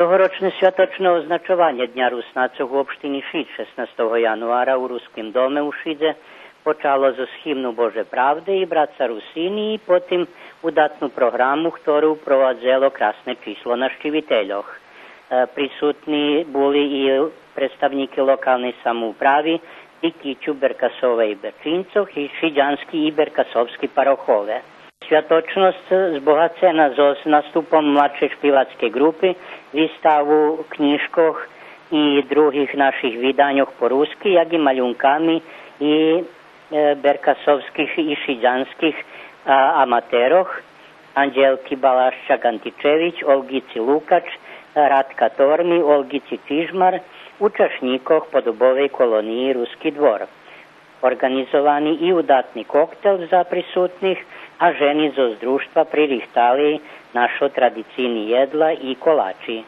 Тогорочне святочне означування Дня Русна цього общині Шід 16 януара у Руським домі у Шидзе почало з схімну Боже правди і братця Русині, і потім удатну програму, яку провадзело красне число на щивітелях. Е, присутні були і представники локальної самоуправи, і Дикічу, Беркасове і Берчинцов, і Шидянські і Беркасовські парохове. Berkasovski parohove. Svjatočnosť zbohacená so s nastupom mladšej špivackej grupy, výstavu knižkoch i druhých našich vydaňoch po rusky, jak i maľunkami i e, berkasovských i šiđanských a, amateroch, Anđelki Balaščak Antičević, Olgici Lukač, Ratka Tormi, Olgici Čižmar, učašnikoh podobovej koloniji Ruski dvor. Organizovani i udatni koktel za prisutnih, a ženi zo zdruštva pririhtali našo tradicijni jedla i kolači.